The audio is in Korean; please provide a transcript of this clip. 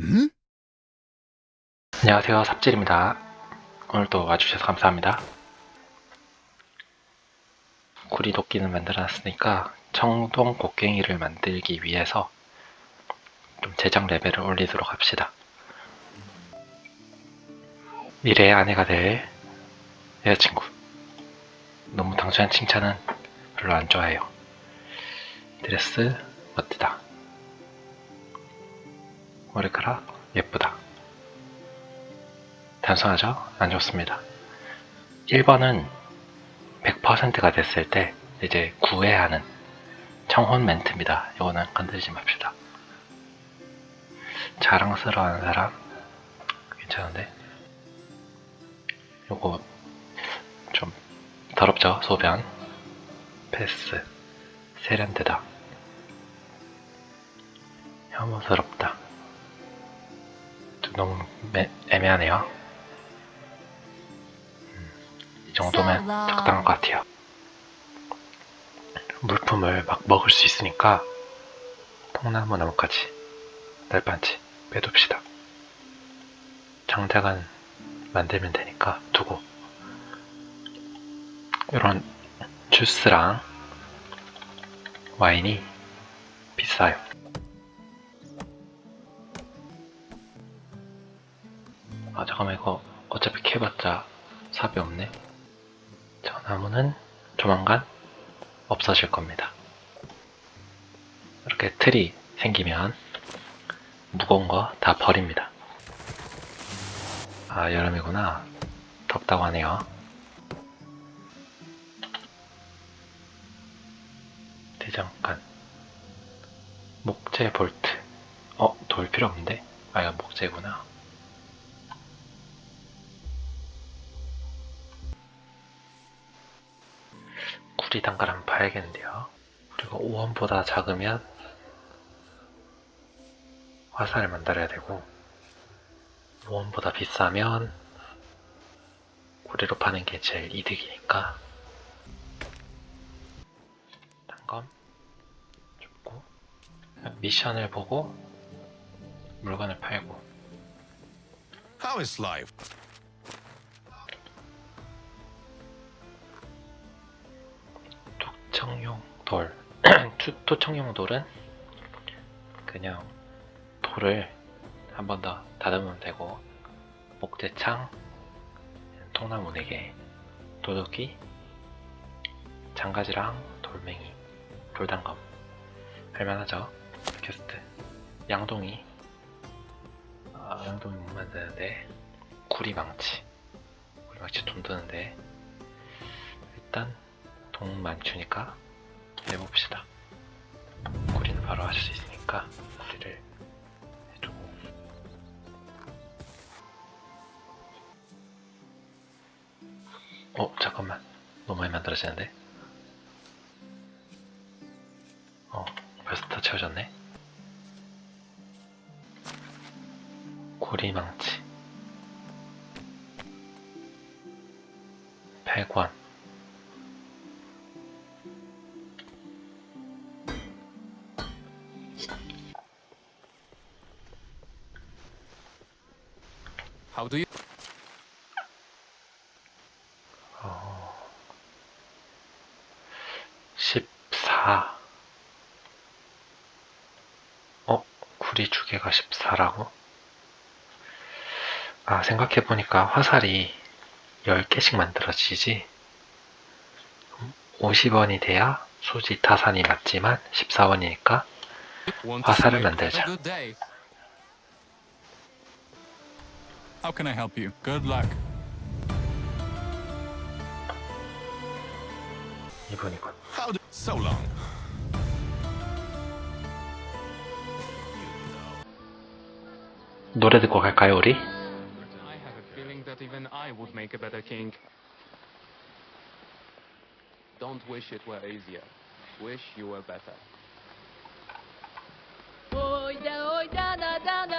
음? 안녕하세요. 삽질입니다. 오늘도 와주셔서 감사합니다. 구리 도끼는 만들어놨으니까 청동 곡괭이를 만들기 위해서 좀 제작 레벨을 올리도록 합시다. 미래의 아내가 될 여자친구. 너무 당초한 칭찬은 별로 안 좋아해요. 드레스 멋지다 머리카락 예쁘다 단순하죠? 안 좋습니다. 1번은 100%가 됐을 때 이제 구애하는 청혼 멘트입니다. 이거는 건드리지 맙시다. 자랑스러워하는 사람 괜찮은데? 요거 좀 더럽죠? 소변 패스 세련되다 혐오스럽다 좀 너무 매- 애매하네요. 이 정도면 적당한 것 같아요. 물품을 막 먹을 수 있으니까 통나무 나무까지 날반지 빼둡시다. 장작은 만들면 되니까 두고 이런 주스랑 와인이 비싸요. 아 잠깐만 이거 어차피 캐봤자 삽이 없네. 저 나무는 조만간 없어질 겁니다. 이렇게 틀이 생기면 무거운 거 다 버립니다. 아, 여름이구나. 덥다고 하네요. 대장간. 목재 볼트. 어, 돌 필요 없는데? 아, 이거 목재구나. 단가를 한번 봐야겠는데요. 그리고 5원보다 작으면 화살을 만들어야 되고 5원보다 비싸면 구리로 파는 게 제일 이득이니까 단검 줍고 미션을 보고 물건을 팔고 How is life? 돌. 투- 토청용 돌은 그냥 돌을 한 번 더 다듬으면 되고 목재창, 통나무 4개, 도둑이, 장가지랑 돌멩이, 돌단검. 할만하죠? 퀘스트. 양동이. 아, 양동이 못 만드는데. 구리망치. 구리망치 돈 드는데. 일단 돈 많추니까 해봅시다. 구리는 바로 할 수 있으니까 구리를 해주고 어 잠깐만. 너무 많이 만들어지는데? 어 벌써 다 채워졌네? 구리망치. 100원 How do you? 어, 14. 어, 구리 주개가 14라고? 아, 생각해보니까 화살이 10개씩 만들어지지? 50원이 돼야 소지 타산이 맞지만 14원이니까 Want 화살을 만들자. How can I help you? Good luck. 이분이군. How do... So long. 노래 듣고 갈까요, 우리? I have a feeling that even I would make a better king. Don't wish it were easier. Wish you were better. Oida, oida, na, na, na, oida,